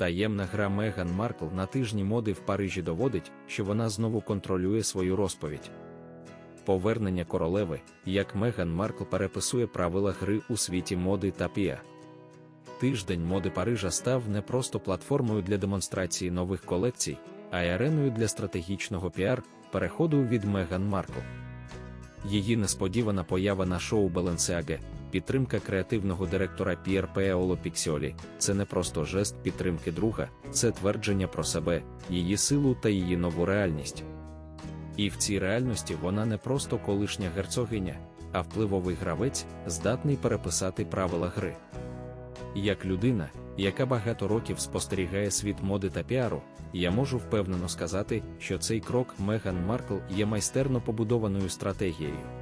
Таємна гра Меган Маркл на тижні моди в Парижі доводить, що вона знову контролює свою розповідь. Повернення королеви, як Меган Маркл переписує правила гри у світі моди та піа. Тиждень моди Парижа став не просто платформою для демонстрації нових колекцій, а й ареною для стратегічного піар, переходу від Меган Маркл. Її несподівана поява на шоу Беленсіаге, підтримка креативного директора П'єр Пеоло Піксіолі це не просто жест підтримки друга, це твердження про себе, її силу та її нову реальність. І в цій реальності вона не просто колишня герцогиня, а впливовий гравець, здатний переписати правила гри. Як людина, яка багато років спостерігає світ моди та піару, я можу впевнено сказати, що цей крок Меган Маркл є майстерно побудованою стратегією.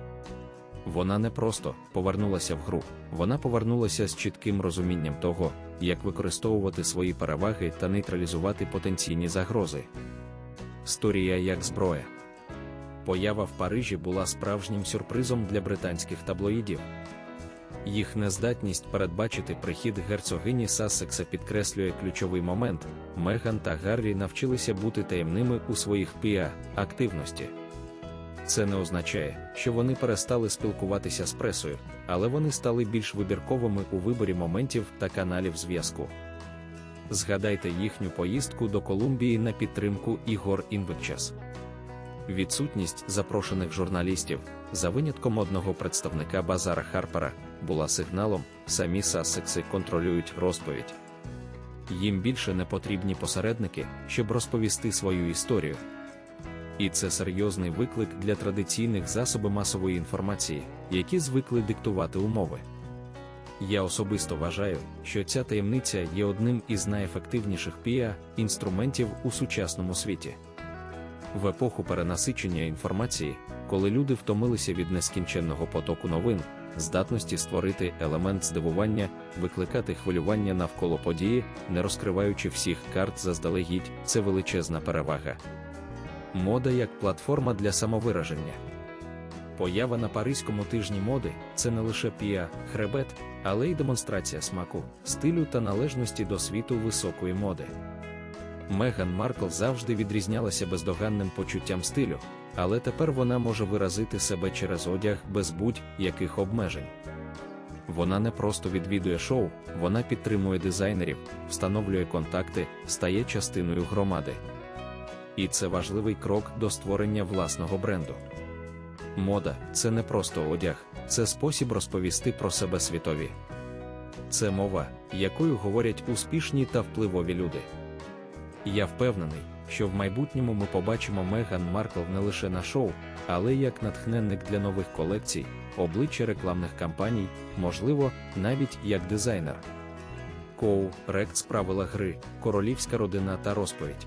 Вона не просто повернулася в гру, вона повернулася з чітким розумінням того, як використовувати свої переваги та нейтралізувати потенційні загрози. Сторія як зброя. Поява в Парижі була справжнім сюрпризом для британських таблоїдів. Їх нездатність передбачити прихід герцогині Сассекса підкреслює ключовий момент: Меган та Гаррі навчилися бути таємними у своїх піа активності. Це не означає, що вони перестали спілкуватися з пресою, але вони стали більш вибірковими у виборі моментів та каналів зв'язку. Згадайте їхню поїздку до Колумбії на підтримку Ігор Інвекчас. Відсутність запрошених журналістів, за винятком одного представника Базара Харпера, була сигналом, самі Сассекси контролюють розповідь. Їм більше не потрібні посередники, щоб розповісти свою історію. І це серйозний виклик для традиційних засобів масової інформації, які звикли диктувати умови. Я особисто вважаю, що ця таємниця є одним із найефективніших піа інструментів у сучасному світі. В епоху перенасичення інформації, коли люди втомилися від нескінченного потоку новин, здатності створити елемент здивування, викликати хвилювання навколо події, не розкриваючи всіх карт заздалегідь, це величезна перевага. Мода як платформа для самовираження. Поява на Паризькому тижні моди це не лише піа, хребет, але й демонстрація смаку, стилю та належності до світу високої моди. Меган Маркл завжди відрізнялася бездоганним почуттям стилю, але тепер вона може виразити себе через одяг без будь-яких обмежень. Вона не просто відвідує шоу, вона підтримує дизайнерів, встановлює контакти, стає частиною громади. І це важливий крок до створення власного бренду. Мода це не просто одяг, це спосіб розповісти про себе світові. Це мова, якою говорять успішні та впливові люди. Я впевнений, що в майбутньому ми побачимо Меган Маркл не лише на шоу, але й як натхненник для нових колекцій, обличчя рекламних кампаній, можливо, навіть як дизайнер. Коу, Рекц правила гри, королівська родина та розповідь.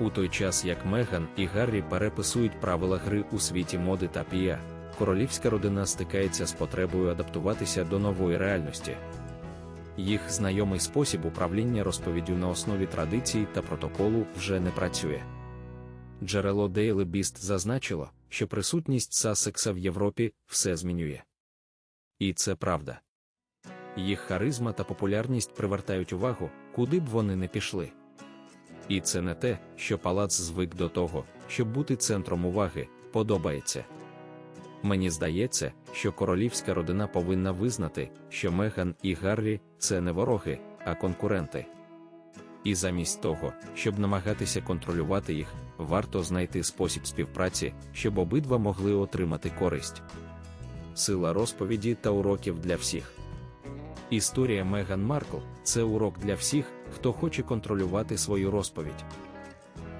У той час як Меган і Гаррі переписують правила гри у світі моди та піа, королівська родина стикається з потребою адаптуватися до нової реальності. Їх знайомий спосіб управління розповіддю на основі традицій та протоколу вже не працює. Джерело Daily Beast зазначило, що присутність Сассекса в Європі все змінює. І це правда. Їх харизма та популярність привертають увагу, куди б вони не пішли. І це не те, що палац звик до того, щоб бути центром уваги, подобається. Мені здається, що королівська родина повинна визнати, що Меган і Гаррі це не вороги, а конкуренти. І замість того, щоб намагатися контролювати їх, варто знайти спосіб співпраці, щоб обидва могли отримати користь. Сила розповіді та уроків для всіх. Історія Меган Маркл це урок для всіх, хто хоче контролювати свою розповідь.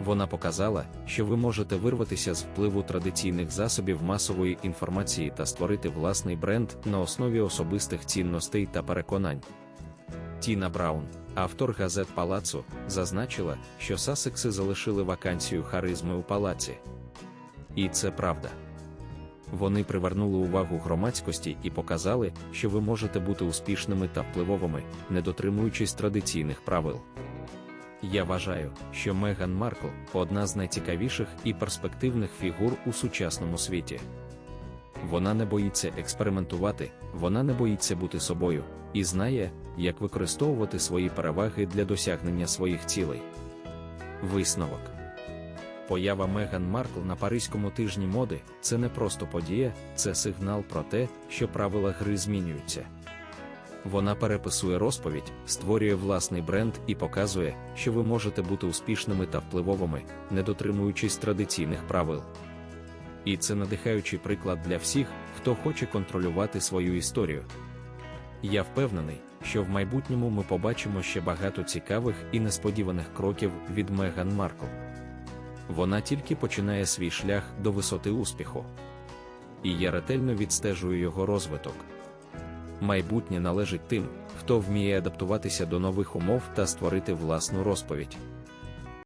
Вона показала, що ви можете вирватися з впливу традиційних засобів масової інформації та створити власний бренд на основі особистих цінностей та переконань. Тіна Браун, автор газет Палацу, зазначила, що Сасекси залишили вакансію харизми у палаці. І це правда. Вони привернули увагу громадськості і показали, що ви можете бути успішними та впливовими, не дотримуючись традиційних правил. Я вважаю, що Меган Маркл одна з найцікавіших і перспективних фігур у сучасному світі. Вона не боїться експериментувати, вона не боїться бути собою і знає, як використовувати свої переваги для досягнення своїх цілей. Висновок Поява Меган Маркл на Паризькому тижні моди це не просто подія, це сигнал про те, що правила гри змінюються. Вона переписує розповідь, створює власний бренд і показує, що ви можете бути успішними та впливовими, не дотримуючись традиційних правил. І це надихаючий приклад для всіх, хто хоче контролювати свою історію. Я впевнений, що в майбутньому ми побачимо ще багато цікавих і несподіваних кроків від Меган Маркл. Вона тільки починає свій шлях до висоти успіху. І я ретельно відстежую його розвиток. Майбутнє належить тим, хто вміє адаптуватися до нових умов та створити власну розповідь.